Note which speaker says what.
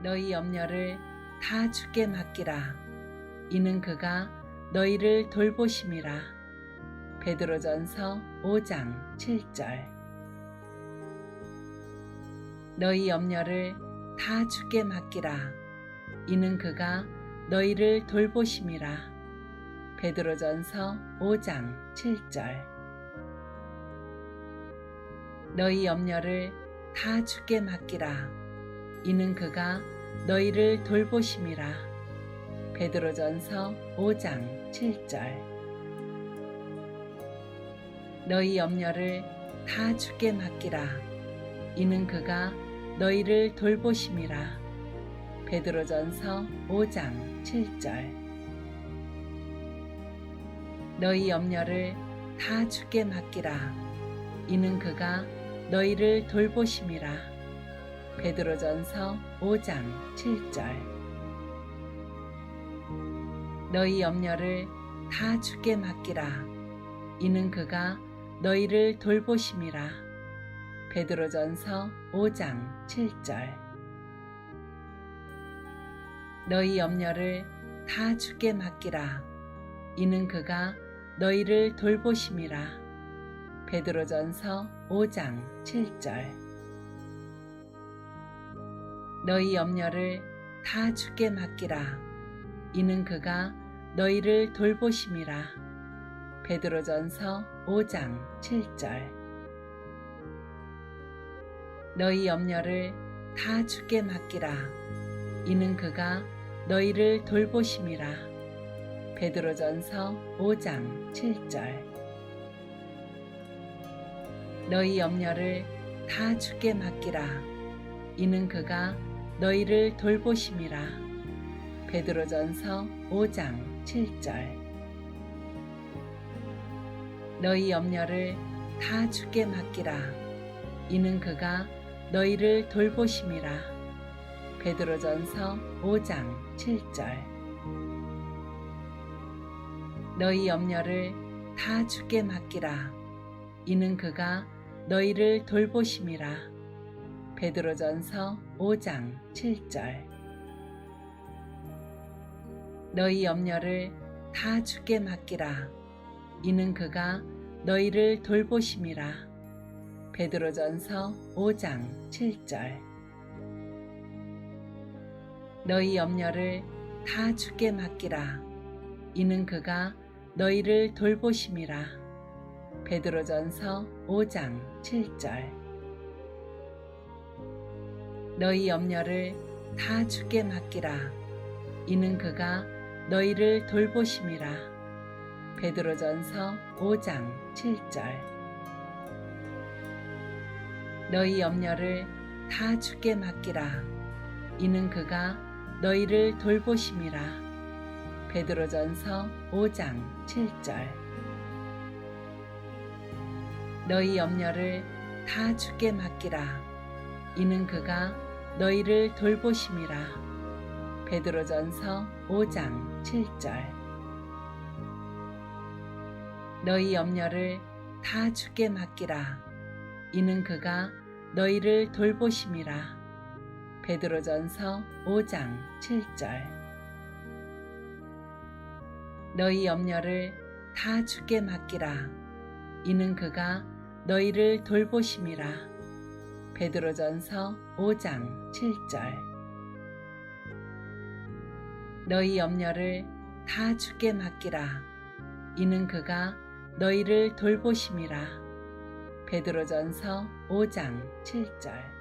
Speaker 1: 너희 염려를 다 주께 맡기라. 이는 그가 너희를 돌보심이라. 베드로전서 5장 7절. 너희 염려를 다 주께 맡기라. 이는 그가 너희를 돌보심이라. 베드로전서 5장 7절. 너희 염려를 다 주께 맡기라. 이는 그가 너희를 돌보심이라. 베드로전서 5장 7절. 너희 염려를 다 주께 맡기라. 이는 그가 너희를 돌보심이라. 베드로전서 5장 7절. 너희 염려를 다 주께 맡기라. 이는 그가 너희를 돌보심이라. 베드로전서 5장 7절. 너희 염려를 다 주께 맡기라. 이는 그가 너희를 돌보심이라. 베드로전서 5장 7절. 너희 염려를 다 주께 맡기라. 이는 그가 너희를 돌보심이라. 베드로전서 5장 7절. 너희 염려를 다 주께 맡기라. 이는 그가 너희를 돌보심이라. 베드로전서 5장 7절. 너희 염려를 다 주께 맡기라. 이는 그가 너희를 돌보심이라. 베드로전서 5장 7절. 너희 염려를 다 주께 맡기라. 이는 그가 너희를 돌보심이라. 베드로전서 5장 7절. 너희 염려를 다 주께 맡기라. 이는 그가 너희를 돌보심이라. 베드로전서 5장 7절. 너희 염려를 다 주께 맡기라. 이는 그가 너희를 돌보심이라. 베드로전서 5장 7절. 너희 염려를 다 주께 맡기라. 이는 그가 너희를 돌보심이라. 베드로전서 5장 7절. 너희 염려를 다 주께 맡기라. 이는 그가 너희를 돌보심이라. 베드로전서 5장 7절. 너희 염려를 다 주께 맡기라. 이는 그가 너희를 돌보심이라. 베드로전서 5장 7절. 너희 염려를 다 주께 맡기라. 이는 그가 너희를 돌보심이라. 베드로전서 5장 7절. 너희 염려를 다 주께 맡기라. 이는 그가 너희를 돌보심이라. 베드로전서 5장 7절. 너희 염려를 다 주께 맡기라. 이는 그가 너희를 돌보심이라. 베드로전서 5장 7절. 너희 염려를 다 주께 맡기라. 이는 그가 너희를 돌보심이라. 베드로전서 5장 7절. 너희 염려를 다 주께 맡기라. 이는 그가 너희를 돌보심이라. 베드로전서 5장 7절.